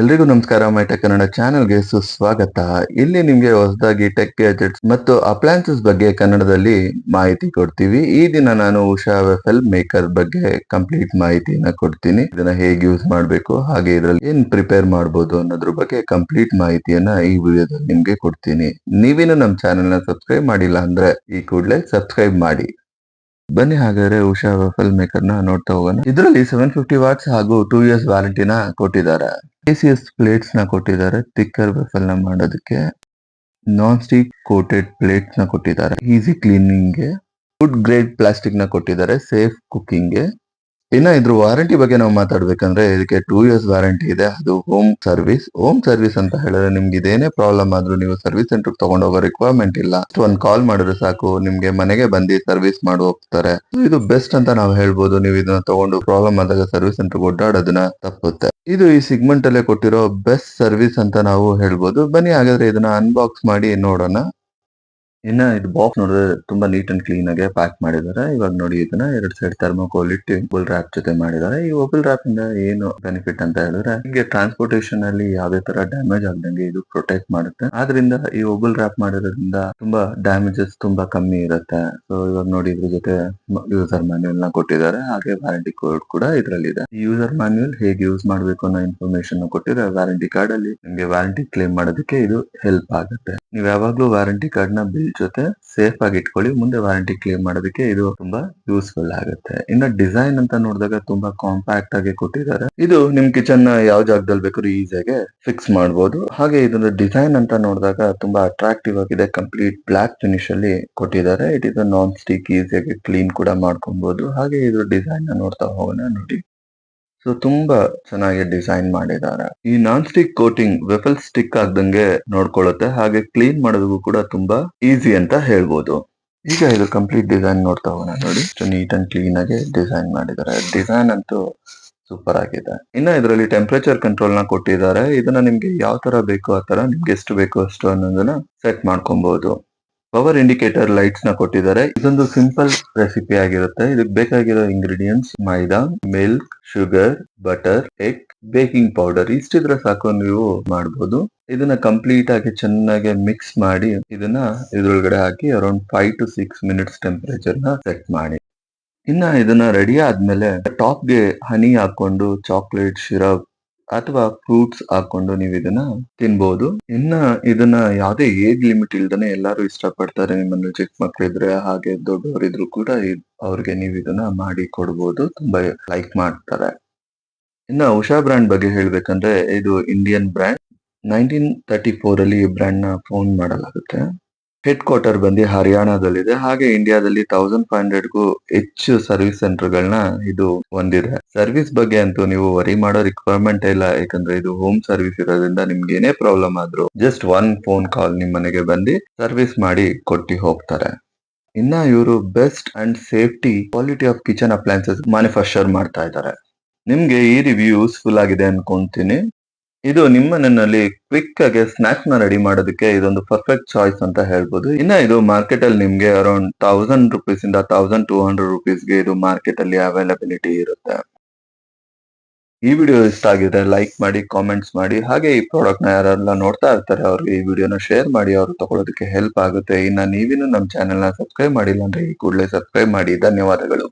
ಎಲ್ರಿಗೂ ನಮಸ್ಕಾರ ಮೈಟೆಕ್ ಕನ್ನಡ ಚಾನೆಲ್ಗೆ ಸುಸ್ವಾಗತ. ಇಲ್ಲಿ ನಿಮಗೆ ಹೊಸದಾಗಿ ಟೆಕ್ ಗ್ಯಾಜೆಟ್ಸ್ ಮತ್ತು ಅಪ್ಲಾಯನ್ಸಸ್ ಬಗ್ಗೆ ಕನ್ನಡದಲ್ಲಿ ಮಾಹಿತಿ ಕೊಡ್ತೀವಿ. ಈ ದಿನ ನಾನು ಉಷಾ ವೆಫೆಲ್ ಮೇಕರ್ ಬಗ್ಗೆ ಕಂಪ್ಲೀಟ್ ಮಾಹಿತಿಯನ್ನ ಕೊಡ್ತೀನಿ. ಇದನ್ನ ಹೇಗೆ ಯೂಸ್ ಮಾಡಬೇಕು, ಹಾಗೆ ಇದರಲ್ಲಿ ಏನ್ ಪ್ರಿಪೇರ್ ಮಾಡಬಹುದು ಅನ್ನೋದ್ರ ಬಗ್ಗೆ ಕಂಪ್ಲೀಟ್ ಮಾಹಿತಿಯನ್ನ ಈ ವಿಡಿಯೋದಲ್ಲಿ ನಿಮ್ಗೆ ಕೊಡ್ತೀನಿ. ನೀವೇನು ನಮ್ಮ ಚಾನೆಲ್ನ ಸಬ್ಸ್ಕ್ರೈಬ್ ಮಾಡಿಲ್ಲ ಅಂದ್ರೆ ಈ ಕೂಡಲೇ ಸಬ್ಸ್ಕ್ರೈಬ್ ಮಾಡಿ. ಬನ್ನಿ ಹಾಗಾದ್ರೆ ಉಷಾ ವೆಫಲ್ ಮೇಕರ್ನ ನೋಡ್ತಾ ಹೋಗೋಣ. ಇದರಲ್ಲಿ ಸೆವೆನ್ ಫಿಫ್ಟಿ ವಾಟ್ಸ್ ಹಾಗೂ ಟೂ ಇಯರ್ಸ್ ವ್ಯಾರಂಟಿನ ಕೊಟ್ಟಿದ್ದಾರೆ. ಎಸ್ ಪ್ಲೇಟ್ಸ್ನ ಕೊಟ್ಟಿದ್ದಾರೆ. ತಿಕ್ಕರ್ ವೆಫಲ್ನ ಮಾಡೋದಕ್ಕೆ ನಾನ್ ಸ್ಟಿಕ್ ಕೋಟೆಡ್ ಪ್ಲೇಟ್ಸ್ನ ಕೊಟ್ಟಿದ್ದಾರೆ. ಈಸಿ ಕ್ಲೀನಿಂಗ್ಗೆ. ಫುಡ್ ಗ್ರೇಡ್ ಪ್ಲಾಸ್ಟಿಕ್ನ ಕೊಟ್ಟಿದ್ದಾರೆ. ಸೇಫ್ ಕುಕ್ಕಿಂಗ್ಗೆ. ಇನ್ನ ಇದ್ರ ವಾರಂಟಿ ಬಗ್ಗೆ ನಾವು ಮಾತಾಡ್ಬೇಕಂದ್ರೆ ಇದಕ್ಕೆ ಟೂ ಇಯರ್ಸ್ ವಾರಂಟಿ ಇದೆ. ಅದು ಹೋಮ್ ಸರ್ವಿಸ್ ಹೋಮ್ ಸರ್ವಿಸ್ ಅಂತ ಹೇಳಿದ್ರೆ ನಿಮ್ಗೆ ಇದೇನೇ ಪ್ರಾಬ್ಲಮ್ ಆದ್ರೂ ನೀವು ಸರ್ವಿಸ್ ಸೆಂಟರ್ ತಗೊಂಡೋಗೋ ರಿಕ್ವೈರ್ಮೆಂಟ್ ಇಲ್ಲ. ಒಂದ್ ಕಾಲ್ ಮಾಡಿದ್ರೆ ಸಾಕು, ನಿಮ್ಗೆ ಮನೆಗೆ ಬಂದು ಸರ್ವಿಸ್ ಮಾಡಿ ಹೋಗ್ತಾರೆ. ಇದು ಬೆಸ್ಟ್ ಅಂತ ನಾವು ಹೇಳ್ಬೋದು. ನೀವು ಇದನ್ನ ತಗೊಂಡು ಪ್ರಾಬ್ಲಮ್ ಆದಾಗ ಸರ್ವಿಸ್ ಸೆಂಟರ್ ಓಡಾಡೋದನ್ನ ತಪ್ಪುತ್ತೆ. ಇದು ಈ ಸಿಗ್ಮೆಂಟ್ ಅಲ್ಲೇ ಕೊಟ್ಟಿರೋ ಬೆಸ್ಟ್ ಸರ್ವಿಸ್ ಅಂತ ನಾವು ಹೇಳ್ಬೋದು. ಬನ್ನಿ ಹಾಗಾದ್ರೆ ಇದನ್ನ ಅನ್ಬಾಕ್ಸ್ ಮಾಡಿ ನೋಡೋಣ. ಇನ್ನ ಇದು ಬಾಕ್ಸ್ ನೋಡಿದ್ರೆ ತುಂಬಾ ನೀಟ್ ಅಂಡ್ ಕ್ಲೀನ್ ಆಗಿ ಪ್ಯಾಕ್ ಮಾಡಿದ್ದಾರೆ ಇವಾಗ ನೋಡಿ ಇದನ್ನ ಎರಡ್ ಸೈಡ್ ಥರ್ಮೋಕೋಲ್ ಇಟ್ಟು ಬುಲ್ ರ್ಯಾಪ್ ಜೊತೆ ಮಾಡಿದ್ದಾರೆ ಈ ಒಬಲ್ ರ್ಯಾಪ್ ಇಂದ ಏನು ಬೆನಿಫಿಟ್ ಅಂತ ಹೇಳಿದ್ರೆ ನಿಮಗೆ ಟ್ರಾನ್ಸ್ಪೋರ್ಟೇಷನ್ ಅಲ್ಲಿ ಯಾವುದೇ ತರ ಡ್ಯಾಮೇಜ್ ಆಗದಂಗೆ ಇದು ಪ್ರೊಟೆಕ್ಟ್ ಮಾಡುತ್ತೆ. ಆದ್ರಿಂದ ಈ ಒಬಲ್ ರ್ಯಾಪ್ ಮಾಡಿರೋದ್ರಿಂದ ತುಂಬಾ ಡ್ಯಾಮೇಜಸ್ ತುಂಬಾ ಕಮ್ಮಿ ಇರುತ್ತೆ. ಸೊ ಇವಾಗ ನೋಡಿ ಇದ್ರ ಜೊತೆ ಯೂಸರ್ ಮ್ಯಾನ್ಯಲ್ನ ಕೊಟ್ಟಿದ್ದಾರೆ ಹಾಗೆ ವ್ಯಾರಂಟಿ ಕೋಡ್ ಕೂಡ ಇದರಲ್ಲಿದೆ. ಈ ಯೂಸರ್ ಮ್ಯಾನ್ಯುಯಲ್ ಹೇಗೆ ಯೂಸ್ ಮಾಡಬೇಕು ಅನ್ನೋ ಇನ್ಫಾರ್ಮೇಶನ್ ಕೊಟ್ಟಿದ್ರೆ ವ್ಯಾರಂಟಿ ಕಾರ್ಡ್ ಅಲ್ಲಿ ನಿಮಗೆ ವ್ಯಾರಂಟಿ ಕ್ಲೇಮ್ ಮಾಡೋದಕ್ಕೆ ಇದು ಹೆಲ್ಪ್ ಆಗುತ್ತೆ. ನೀವು ಯಾವಾಗ್ಲೂ ವ್ಯಾರಂಟಿ ಕಾರ್ಡ್ನ ಬಿಲ್ ಜೊತೆ ಸೇಫ್ ಆಗಿ ಇಟ್ಕೊಳ್ಳಿ, ಮುಂದೆ ವಾರಂಟಿ ಕ್ಲೇಮ್ ಮಾಡೋದಕ್ಕೆ ಇದು ತುಂಬಾ ಯೂಸ್ಫುಲ್ ಆಗುತ್ತೆ. ಇನ್ನು ಡಿಸೈನ್ ಅಂತ ನೋಡಿದಾಗ ತುಂಬಾ ಕಾಂಪ್ಯಾಕ್ಟ್ ಆಗಿ ಕೊಟ್ಟಿದ್ದಾರೆ. ಇದು ನಿಮ್ ಕಿಚನ್ ಯಾವ ಜಾಗದಲ್ಲಿ ಬೇಕಾದ್ರೂ ಈಸಿಯಾಗಿ ಫಿಕ್ಸ್ ಮಾಡಬಹುದು ಹಾಗೆ ಇದೊಂದು ಡಿಸೈನ್ ಅಂತ ನೋಡಿದಾಗ ತುಂಬಾ ಅಟ್ರಾಕ್ಟಿವ್ ಆಗಿದೆ. ಕಂಪ್ಲೀಟ್ ಬ್ಲಾಕ್ ಫಿನಿಶ್ ಅಲ್ಲಿ ಕೊಟ್ಟಿದ್ದಾರೆ. ಇಟ್ ಇದು ನಾನ್ ಸ್ಟಿಕ್ ಈಸಿಯಾಗಿ ಕ್ಲೀನ್ ಕೂಡ ಮಾಡ್ಕೊಬಹುದು ಹಾಗೆ ಇದು ಡಿಸೈನ್ ನೋಡ್ತಾ ಹೋಗೋಣ ನೋಡಿ. ಸೊ ತುಂಬಾ ಚೆನ್ನಾಗಿ ಡಿಸೈನ್ ಮಾಡಿದ್ದಾರೆ. ಈ non stick coating waffle stick ಆಗ್ದಂಗೆ ನೋಡ್ಕೊಳ್ಳುತ್ತೆ. ಹಾಗೆ ಕ್ಲೀನ್ ಮಾಡೋದಕ್ಕೂ ಕೂಡ ತುಂಬಾ ಈಸಿ ಅಂತ ಹೇಳ್ಬೋದು. ಈಗ ಇದು ಕಂಪ್ಲೀಟ್ ಡಿಸೈನ್ ನೋಡ್ತಾ ಹೋಗೋಣ ನೋಡಿ. ನೀಟ್ ಅಂಡ್ ಕ್ಲೀನ್ ಆಗಿ ಡಿಸೈನ್ ಮಾಡಿದ್ದಾರೆ. ಡಿಸೈನ್ ಅಂತೂ ಸೂಪರ್ ಆಗಿದೆ. ಇನ್ನ ಇದರಲ್ಲಿ ಟೆಂಪರೇಚರ್ ಕಂಟ್ರೋಲ್ನ ಕೊಟ್ಟಿದ್ದಾರೆ. ಇದನ್ನ ನಿಮ್ಗೆ ಯಾವ ತರ ಬೇಕು ಆ ತರ, ನಿಮ್ಗೆ ಎಷ್ಟು ಬೇಕು ಅಷ್ಟು ಅನ್ನೋದನ್ನ ಸೆಟ್ ಮಾಡ್ಕೊಬಹುದು ಪವರ್ ಇಂಡಿಕೇಟರ್ ಲೈಟ್ಸ್ನ ಕೊಟ್ಟಿದ್ದಾರೆ. ಇದೊಂದು ಸಿಂಪಲ್ ರೆಸಿಪಿ ಆಗಿರುತ್ತೆ. ಇದಕ್ಕೆ ಬೇಕಾಗಿರೋ ingredients maida milk sugar butter egg baking powder ಇಷ್ಟಿದ್ರೆ ಸಾಕು ನೀವು ಮಾಡಬಹುದು ಇದನ್ನ ಕಂಪ್ಲೀಟ್ ಆಗಿ ಚೆನ್ನಾಗಿ ಮಿಕ್ಸ್ ಮಾಡಿ ಇದನ್ನ ಇದ್ರೊಳಗಡೆ ಹಾಕಿ around five to six minutes ಟೆಂಪರೇಚರ್ನ set ಮಾಡಿ. ಇನ್ನ ಇದನ್ನ ರೆಡಿ ಆದ್ಮೇಲೆ ಟಾಪ್ಗೆ ಹನಿ ಹಾಕೊಂಡು ಚಾಕ್ಲೇಟ್ ಶಿರಪ್ ಅಥವಾ ಫ್ರೂಟ್ಸ್ ಹಾಕೊಂಡು ನೀವು ಇದನ್ನ ತಿನ್ಬಹುದು ಇನ್ನ ಇದನ್ನ ಯಾವುದೇ ಏಜ್ ಲಿಮಿಟ್ ಇಲ್ದನೆ ಎಲ್ಲಾರು ಇಷ್ಟಪಡ್ತಾರೆ. ನಿಮ್ಮನ್ನು ಚಿಕ್ಕ ಮಕ್ಳು ಇದ್ರೆ ಹಾಗೆ ದೊಡ್ಡವರಿದ್ರು ಕೂಡ ಅವ್ರಿಗೆ ನೀವು ಇದನ್ನ ಮಾಡಿ ಕೊಡ್ಬೋದು. ತುಂಬಾ ಲೈಕ್ ಮಾಡ್ತಾರೆ. ಇನ್ನ ಉಷಾ ಬ್ರ್ಯಾಂಡ್ ಬಗ್ಗೆ ಹೇಳ್ಬೇಕಂದ್ರೆ ಇದು Indian brand nineteen thirty four ಅಲ್ಲಿ ಈ ಬ್ರ್ಯಾಂಡ್ನ ಫೋನ್ ಮಾಡಲಾಗುತ್ತೆ. ಹೆಡ್ ಕ್ವಾರ್ಟರ್ ಬಂದು ಹರಿಯಾಣದಲ್ಲಿದೆ. ಹಾಗೆ ಇಂಡಿಯಾದಲ್ಲಿ ತೌಸಂಡ್ ಫೈವ್ ಹಂಡ್ರೆಡ್ಗೂ ಹೆಚ್ಚು ಸರ್ವಿಸ್ ಸೆಂಟರ್ ಗಳನ್ನ ಇದು ಹೊಂದಿದೆ. ಸರ್ವಿಸ್ ಬಗ್ಗೆ ಅಂತೂ ನೀವು ವರಿ ಮಾಡೋ ರಿಕ್ವೈರ್ಮೆಂಟ್ ಇಲ್ಲ. ಯಾಕಂದ್ರೆ ಇದು ಹೋಮ್ ಸರ್ವಿಸ್ ಇರೋದ್ರಿಂದ ನಿಮ್ಗೆ ಏನೇ ಪ್ರಾಬ್ಲಮ್ ಆದ್ರೂ ಜಸ್ಟ್ ಒನ್ ಫೋನ್ ಕಾಲ್ ನಿಮ್ ಮನೆಗೆ ಬಂದು ಸರ್ವಿಸ್ ಮಾಡಿ ಕೊಟ್ಟಿ ಹೋಗ್ತಾರೆ. ಇನ್ನ ಇವರು best and safety quality of kitchen appliances manufacture ಮಾಡ್ತಾ ಇದ್ದಾರೆ. ನಿಮ್ಗೆ ಈ ರಿವ್ಯೂ ಯೂಸ್ಫುಲ್ ಆಗಿದೆ ಅನ್ಕೊಂತೀನಿ. ಇದು ನಿಮ್ಮ ಮನೆಯಲ್ಲಿ ಕ್ವಿಕ್ ಆಗಿ ಸ್ನಾಕ್ಸ್ನ ರೆಡಿ ಮಾಡೋದಕ್ಕೆ ಇದೊಂದು ಪರ್ಫೆಕ್ಟ್ ಚಾಯ್ಸ್ ಅಂತ ಹೇಳ್ಬೋದು. ಇನ್ನ ಇದು ಮಾರ್ಕೆಟ್ ಅಲ್ಲಿ ನಿಮ್ಗೆ ಅರೌಂಡ್ ತೌಸಂಡ್ ರುಪೀಸ್ ಇಂದ ತೌಸಂಡ್ ಟೂ ಹಂಡ್ರೆಡ್ ರುಪೀಸ್ಗೆ ಇದು ಮಾರ್ಕೆಟ್ ಅಲ್ಲಿ ಅವೈಲಬಿಲಿಟಿ ಇರುತ್ತೆ. ಈ ವಿಡಿಯೋ ಇಷ್ಟ ಆಗಿದ್ರೆ ಲೈಕ್ ಮಾಡಿ ಕಾಮೆಂಟ್ಸ್ ಮಾಡಿ, ಹಾಗೆ ಈ ಪ್ರಾಡಕ್ಟ್ನ ಯಾರೆಲ್ಲ ನೋಡ್ತಾ ಇರ್ತಾರೆ ಅವ್ರಿಗೆ ಈ ವಿಡಿಯೋನ ಶೇರ್ ಮಾಡಿ, ಅವ್ರು ತಗೊಳ್ಳೋದಕ್ಕೆ ಹೆಲ್ಪ್ ಆಗುತ್ತೆ. ಇನ್ನ ನೀವಿನ್ನು ನಮ್ಮ ಚಾನೆಲ್ನ ಸಬ್ಸ್ಕ್ರೈಬ್ ಮಾಡಿಲ್ಲ ಅಂದ್ರೆ ಈ ಕೂಡಲೇ ಸಬ್ಸ್ಕ್ರೈಬ್ ಮಾಡಿ. ಧನ್ಯವಾದಗಳು.